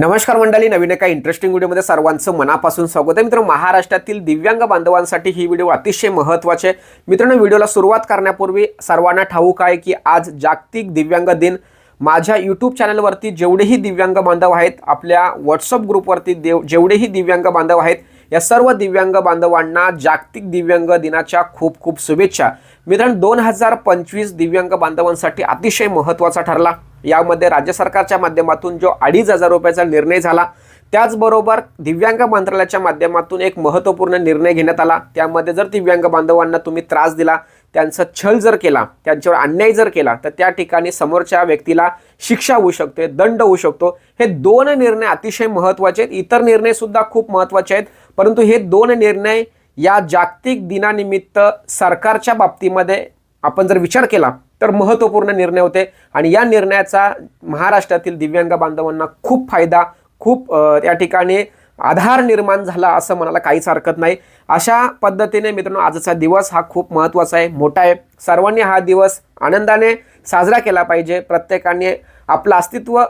नमस्कार मंडळी नवीन एका इंटरेस्टिंग व्हिडिओमध्ये सर्वांचं मनापासून स्वागत आहे. मित्र महाराष्ट्रातील दिव्यांग बांधवांसाठी ही व्हिडिओ अतिशय महत्त्वाचे आहे. मित्रांनो व्हिडिओला सुरुवात करण्यापूर्वी सर्वांना ठाऊक आहे की आज जागतिक दिव्यांग दिन. माझ्या यूट्यूब चॅनलवरती जेवढेही दिव्यांग बांधव आहेत आपल्या व्हॉट्सअप ग्रुपवरती देव जेवढेही दिव्यांग बांधव आहेत या सर्व दिव्यांग बांधवांना जागतिक दिव्यांग दिनाच्या खूप खूप शुभेच्छा. मित्रांनो दोन हजार पंचवीस दिव्यांग बांधवांसाठी अतिशय महत्त्वाचा ठरला. यामध्ये राज्य सरकारच्या माध्यमातून जो अडीच हजार रुपयाचा निर्णय झाला त्याचबरोबर दिव्यांग मंत्रालयाच्या माध्यमातून एक महत्त्वपूर्ण निर्णय घेण्यात आला. त्यामध्ये जर दिव्यांग बांधवांना तुम्ही त्रास दिला त्यांचा छल जर केला त्यांच्यावर अन्याय जर केला तर त्या ठिकाणी समोरच्या व्यक्तीला शिक्षा होऊ शकते दंड होऊ शकतो. हे दोन निर्णय अतिशय महत्त्वाचे आहेत. इतर निर्णयसुद्धा खूप महत्त्वाचे आहेत. परंतु हे दोन निर्णय या जागतिक दिनानिमित्त सरकारच्या बाबतीमध्ये आपण जर विचार केला तर महत्त्वपूर्ण निर्णय होते. आणि या निर्णयाचा महाराष्ट्रातील दिव्यांग बांधवांना खूप फायदा खूप त्या या ठिकाणी आधार निर्माण झाला असं म्हणायला काहीच हरकत नाही. अशा पद्धतीने मित्रांनो आजचा दिवस हा खूप महत्त्वाचा आहे मोठा आहे. सर्वांनी हा दिवस आनंदाने साजरा केला पाहिजे. प्रत्येकाने आपलं अस्तित्व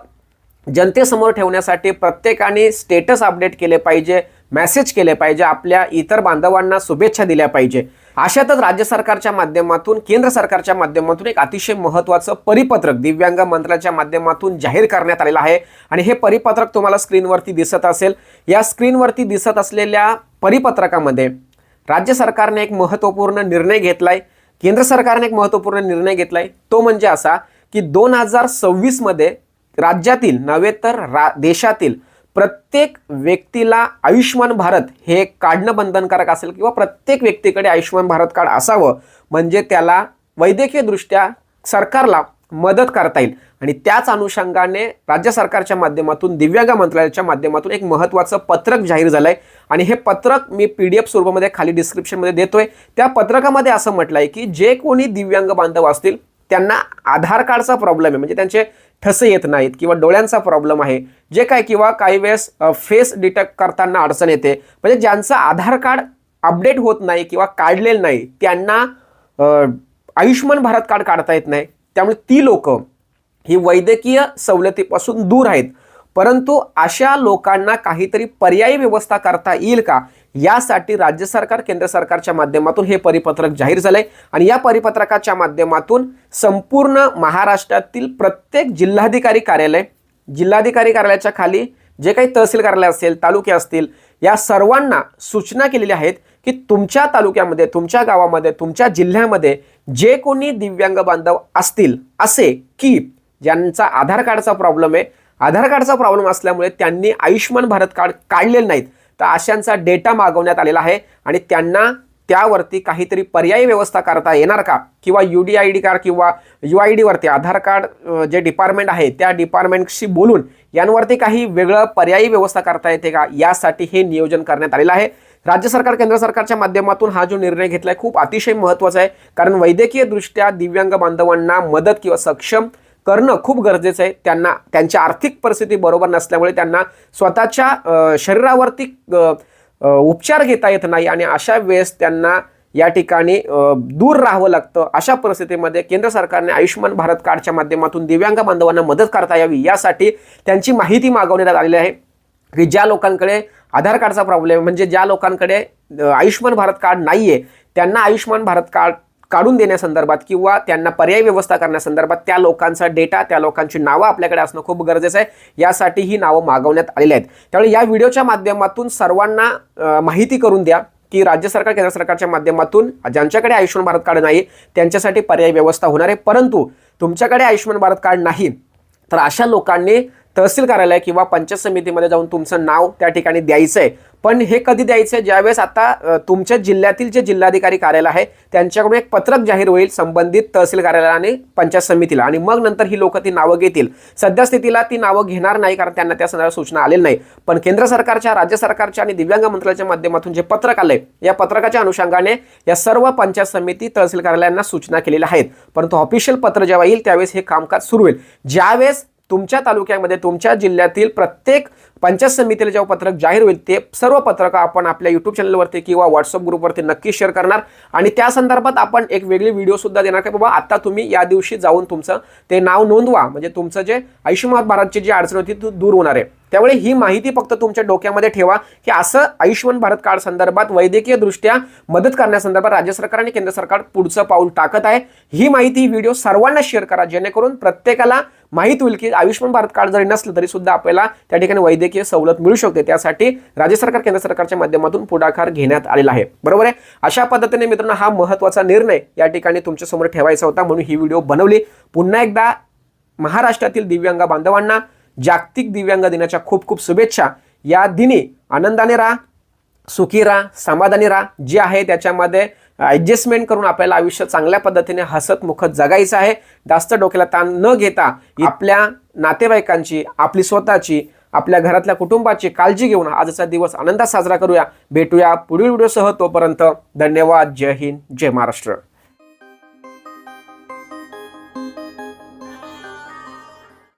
जनतेसमोर ठेवण्यासाठी प्रत्येकाने स्टेटस अपडेट केले पाहिजे. मेसेज केले पाहिजे आपल्या इतर बांधवांना शुभेच्छा दिल्या पाहिजे. अशातच राज्य सरकारच्या माध्यमातून केंद्र सरकारच्या माध्यमातून एक अतिशय महत्त्वाचं परिपत्रक दिव्यांग मंत्र्याच्या माध्यमातून जाहीर करण्यात आलेलं आहे. आणि हे परिपत्रक तुम्हाला स्क्रीनवरती दिसत असेल. या स्क्रीनवरती दिसत असलेल्या परिपत्रकामध्ये राज्य सरकारने एक महत्त्वपूर्ण निर्णय घेतलाय. केंद्र सरकारने एक महत्त्वपूर्ण निर्णय घेतलाय. तो म्हणजे असा की दोन हजार सव्वीसमध्ये राज्यातील नव्हे तर रा देशातील प्रत्येक व्यक्तीला आयुष्यमान भारत हे काढणं बंधनकारक असेल किंवा प्रत्येक व्यक्तीकडे आयुष्यमान भारत कार्ड असावं म्हणजे त्याला वैद्यकीयदृष्ट्या सरकारला मदत करता येईल. आणि त्याच अनुषंगाने राज्य सरकारच्या माध्यमातून दिव्यांग मंत्रालयाच्या माध्यमातून एक महत्त्वाचं पत्रक जाहीर झालं आहे आणि हे पत्रक मी पी डी एफ स्वरूपामध्ये खाली डिस्क्रिप्शनमध्ये देतोय. त्या पत्रकामध्ये असं म्हटलं आहे की जे कोणी दिव्यांग बांधव असतील त्यांना आधार कार्डचा प्रॉब्लेम आहे. म्हणजे त्यांचे ठसे येत नाहीत किंवा डोळ्यांचा प्रॉब्लेम आहे. जे काय किंवा काही वेळेस फेस डिटेक्ट करताना अडचण येते. म्हणजे ज्यांचं आधार कार्ड अपडेट होत नाही किंवा काढलेलं नाही त्यांना आयुष्यमान भारत कार्ड काढता येत नाही. त्यामुळे ती लोक ही वैद्यकीय सवलतीपासून दूर आहेत. परंतु अशा लोकांना काहीतरी पर्यायी व्यवस्था करता येईल का? यासाठी राज्य सरकार केंद्र सरकारच्या माध्यमातून हे परिपत्रक जाहीर झालंय. आणि या परिपत्रकाच्या माध्यमातून संपूर्ण महाराष्ट्रातील प्रत्येक जिल्हाधिकारी कार्यालय जिल्हाधिकारी कार्यालयाच्या खाली जे काही तहसील कार्यालय असेल तालुके असतील या सर्वांना सूचना केलेल्या आहेत की तुमच्या तालुक्यामध्ये तुमच्या गावामध्ये तुमच्या जिल्ह्यामध्ये जे कोणी दिव्यांग बांधव असतील असे की ज्यांचा आधार कार्डचा प्रॉब्लेम आहे आधार कार्डचा प्रॉब्लेम असल्यामुळे त्यांनी आयुष्यमान भारत कार्ड काढलेलं नाहीत. तर अशांचा डेटा मागवण्यात आलेला आहे. आणि त्यांना त्यावरती काहीतरी पर्यायी व्यवस्था करता येणार का? किंवा U D I D card किंवा यू आय डीवरती आधार कार्ड जे डिपार्टमेंट आहे त्या डिपार्टमेंटशी बोलून यांवरती काही वेगळं पर्यायी व्यवस्था करता येते का? यासाठी हे नियोजन करण्यात आलेलं आहे. राज्य सरकार केंद्र सरकारच्या माध्यमातून हा जो निर्णय घेतला आहे खूप अतिशय महत्त्वाचा आहे. कारण वैद्यकीयदृष्ट्या दिव्यांग बांधवांना मदत किंवा सक्षम करणं खूप गरजेचं आहे. त्यांना त्यांची आर्थिक परिस्थिती बरोबर नसल्यामुळे त्यांना स्वतःच्या शरीरावरती उपचार घेता येत नाही आणि अशा वेळेस त्यांना या ठिकाणी दूर राहावं लागतं. अशा परिस्थितीमध्ये केंद्र सरकारने आयुष्यमान भारत कार्डच्या माध्यमातून दिव्यांग बांधवांना मदत करता यावी यासाठी त्यांची माहिती मागवण्यात आलेली आहे की ज्या लोकांकडे आधार कार्डचा प्रॉब्लेम म्हणजे ज्या लोकांकडे आयुष्यमान भारत कार्ड नाही आहे त्यांना आयुष्यमान भारत कार्ड काढून देण्यासंदर्भात किंवा त्यांना पर्याय व्यवस्था करण्यासंदर्भात त्या लोकांचा डेटा त्या लोकांची नावं आपल्याकडे असणं खूप गरजेचं आहे. यासाठी ही नावं मागवण्यात आलेली आहेत. त्यामुळे या व्हिडिओच्या माध्यमातून सर्वांना माहिती करून द्या की राज्य सरकार केंद्र सरकारच्या माध्यमातून ज्यांच्याकडे आयुष्यमान भारत कार्ड नाही त्यांच्यासाठी पर्यायी व्यवस्था होणार आहे. परंतु तुमच्याकडे आयुष्यमान भारत कार्ड नाही तर अशा लोकांनी तहसील कार्यालय किंवा पंचायत समितीमध्ये जाऊन तुमचं नाव त्या ठिकाणी द्यायचं आहे पण हे कधी द्यायचं? ज्यावेळेस आता तुमच्या जिल्ह्यातील जे जिल्हाधिकारी कार्यालय आहे त्यांच्याकडून एक पत्रक जाहीर होईल संबंधित तहसील कार्यालय आणि पंचायत समितीला. आणि मग नंतर ही लोक ती नावं घेतील. सध्या स्थितीला ती नावं घेणार नाही कारण त्यांना त्या संदर्भात सूचना आलेली नाही. पण केंद्र सरकारच्या राज्य सरकारच्या आणि दिव्यांग मंत्रालयाच्या माध्यमातून जे पत्रक आलंय या पत्रकाच्या अनुषंगाने या सर्व पंचायत समिती तहसील कार्यालयांना सूचना केलेल्या आहेत. परंतु ऑफिशियल पत्र जेव्हा येईल त्यावेळेस हे कामकाज सुरू होईल. ज्यावेळेस तुमच्या तालुक्यामध्ये तुमच्या जिल्ह्यातील प्रत्येक पंचायत समितीला जेव्हा पत्रक जाहीर होईल ते सर्व पत्रकं आपण आपल्या यूट्यूब चॅनलवरती किंवा व्हॉट्सअप ग्रुपवरती नक्की शेअर करणार. आणि त्या संदर्भात आपण एक वेगळी व्हिडिओ सुद्धा देणार की बाबा आता तुम्ही या दिवशी जाऊन तुमचं ते नाव नोंदवा. म्हणजे तुमचं जे आयुष्यमान भारतची जी अडचण होती ती दूर होणार आहे. त्यामुळे ही माहिती फक्त तुमच्या डोक्यामध्ये ठेवा की असं आयुष्यमान भारत कार्ड संदर्भात वैद्यकीय दृष्ट्या मदत करण्यासंदर्भात राज्य सरकार आणि केंद्र सरकार पुढचं पाऊल टाकत आहे. ही माहिती व्हिडिओ सर्वांना शेअर करा जेणेकरून प्रत्येकाला माहीत होईल की आयुष्यमान भारत कार्ड जरी नसलं तरी सुद्धा आपल्याला त्या ठिकाणी वैद्यकीय सवलत मिळू शकते. त्यासाठी राज्य सरकार केंद्र सरकारच्या माध्यमातून पुढाकार घेण्यात आलेला आहे. बरोबर आहे? अशा पद्धतीने मित्रांनो हा महत्त्वाचा निर्णय या ठिकाणी तुमच्यासमोर ठेवायचा होता म्हणून ही व्हिडिओ बनवली. पुन्हा एकदा महाराष्ट्रातील दिव्यांग बांधवांना जागतिक दिव्यांग दिनाच्या खूप खूप शुभेच्छा. या दिनी आनंदाने राहा सुखी राहा समाधानी राहा. जे आहे त्याच्यामध्ये ॲडजस्टमेंट करून आपल्याला आयुष्य चांगल्या पद्धतीने हसत मुखत जगायचं आहे. जास्त डोक्याला ताण न घेता आपल्या नातेवाईकांची आपली स्वतःची आपल्या घरातल्या कुटुंबाची काळजी घेऊन आजचा दिवस आनंदात साजरा करूया. भेटूया पुढील व्हिडिओसह. तोपर्यंत धन्यवाद. जय हिंद. जय महाराष्ट्र.